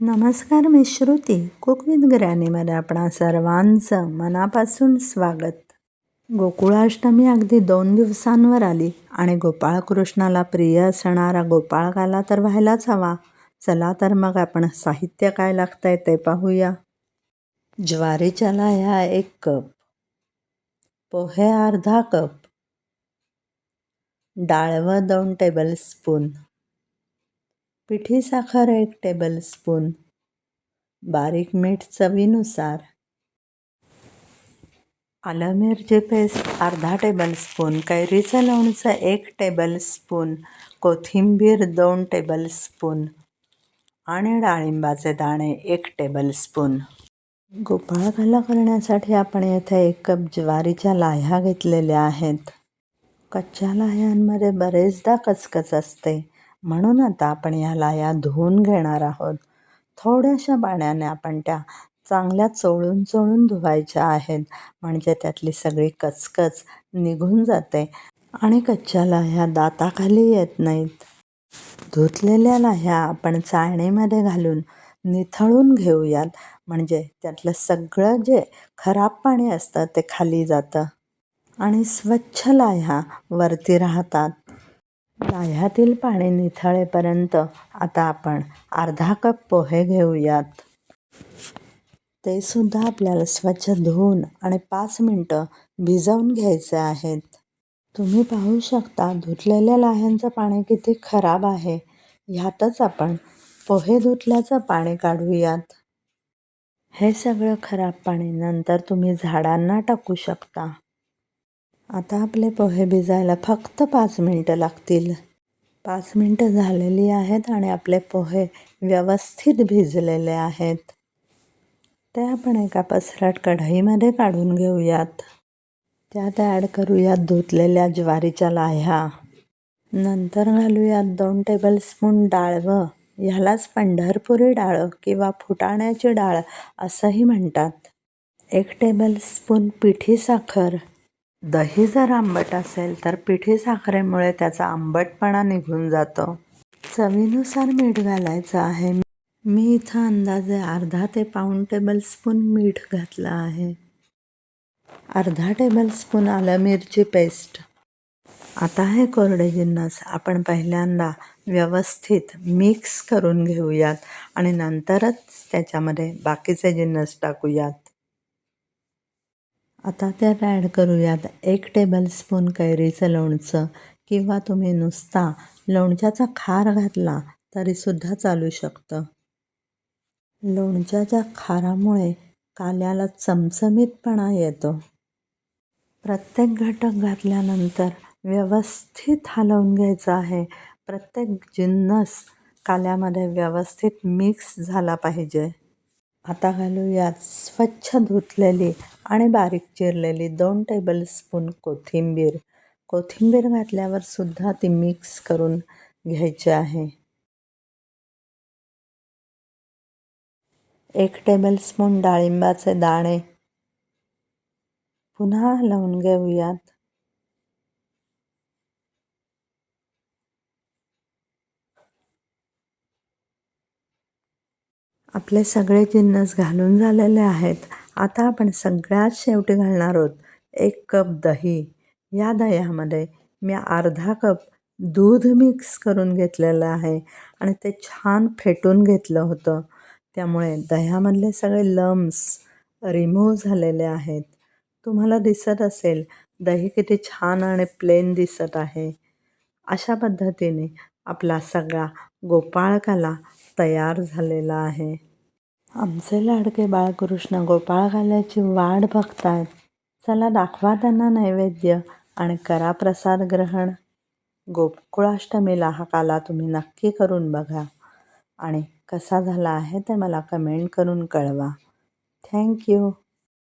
नमस्कार मी श्रुती. कोकवित ग्रॅनीमध्ये आपणा सर्वांचं मनापासून स्वागत. गोकुळाष्टमी अगदी दोन दिवसांवर आली आणि गोपाळकृष्णाला प्रिय असणारा गोपाळकाला तर व्हायलाच हवा. चला तर मग आपण साहित्य काय लागतंय ते पाहूया. ज्वारीच्या लाह्या एक कप. पोहे अर्धा कप. डाळवं दोन टेबलस्पून पिठी साखर एक टेबलस्पून बारीक मीठ चवीनुसार. आलं मिरची पेस्ट अर्धा टेबलस्पून कैरीचं लोणचं एक टेबलस्पून कोथिंबीर दोन टेबलस्पून आणि डाळिंबाचे दाणे एक टेबलस्पून गोपाळकाला करण्यासाठी आपण येथे एक कप ज्वारीच्या लाह्या घेतलेल्या आहेत. कच्च्या लाह्यांमध्ये बरेचदा कचकच असते. म्हणून आता आपण या लाह्या धुवून घेणार आहोत. थोड्याशा पाण्याने आपण त्या चांगल्या चोळून चोळून धुवायच्या आहेत. म्हणजे त्यातली सगळी कचकच निघून जाते आणि कच्च्या लाह्या दाताखाली येत नाहीत. धुतलेल्या लाह्या आपण चाळणीमध्ये घालून निथळून घेऊयात. म्हणजे त्यातलं सगळं जे खराब पाणी असतं ते खाली जातं. आणि स्वच्छ लाह्या वरती राहतात. लाह्यातील पाणी निथळेपर्यंत आता आपण अर्धा कप पोहे घेऊयात. ते सुद्धा आपल्याला स्वच्छ धुवून आणि पाच मिनटं भिजवून घ्यायचे आहेत. तुम्ही पाहू शकता धुतलेल्या लाह्यांचं पाणी किती खराब आहे. ह्यातच आपण पोहे धुतल्याचं पाणी काढूयात. हे सगळं खराब पाणी नंतर तुम्ही झाडांना टाकू शकता. आता आपले पोहे भिजायला फक्त पाच मिनटं लागतील. पाच मिनटं झालेली आहेत आणि आपले पोहे व्यवस्थित भिजलेले आहेत. ते आपण एका पसराट कढईमध्ये काढून घेऊयात. त्यात ॲड करूयात धुतलेल्या ज्वारीच्या लाह्या. नंतर घालूयात दोन टेबलस्पून डाळवं ह्यालाच पंढरपुरी डाळ किंवा फुटाण्याची डाळ असंही म्हणतात. एक टेबलस्पून पिठी साखर. दही जर आंबट असेल तर पिठी साखरेमुळे त्याचा आंबटपणा निघून जातो. चवीनुसार मीठ घालायचं आहे. मी इथं अंदाजे अर्धा ते पाऊण टेबलस्पून मीठ घातलं आहे. अर्धा टेबलस्पून आलं मिरची पेस्ट. आता हे कोरडे जिन्नस आपण पहिल्यांदा व्यवस्थित मिक्स करून घेऊयात आणि नंतरच त्याच्यामध्ये बाकीचे जिन्नस टाकूयात. आता त्यात ॲड करूयात. एक टेबलस्पून कैरीचं लोणचं किंवा तुम्ही नुसता लोणच्याचा खार घातला तरीसुद्धा चालू शकतं. लोणच्याच्या खारामुळे काल्याला चमचमीतपणा येतो. प्रत्येक घटक घातल्यानंतर व्यवस्थित हलवून घ्यायचं आहे. प्रत्येक जिन्नस काल्यामध्ये व्यवस्थित मिक्स झाला पाहिजे. आता घालूयात स्वच्छ धुतलेली आणि बारीक चिरलेली दोन टेबलस्पून कोथिंबीर. कोथिंबीर घातल्यावर सुद्धा ती मिक्स करून घ्यायची आहे. एक टेबलस्पून डाळिंबाचे दाणे. पुन्हा लावून घेऊयात. आपले सगळे जिन्नस घालून झालेले आहेत. आता आपण सगळ्यात शेवटी घालणार आहोत एक कप दही. या दह्यामध्ये मी अर्धा कप दूध मिक्स करून घेतलेलं आहे आणि ते छान फेटून घेतलं होतं. त्यामुळे दह्यामधले सगळे लम्स रिमूव्ह झालेले आहेत. तुम्हाला दिसत असेल दही किती छान आणि प्लेन दिसत आहे. अशा पद्धतीने आपला सगळा गोपाळकाला तयार झालेला आहे. आमचे लाडके बाळकृष्ण गोपाळकाल्याची वाट बघतायत. चला दाखवा त्यांना नैवेद्य आणि करा प्रसाद ग्रहण. गोकुळाष्टमीला हा काला तुम्ही नक्की करून बघा. आणि कसा झाला आहे ते मला कमेंट करून कळवा. थँक्यू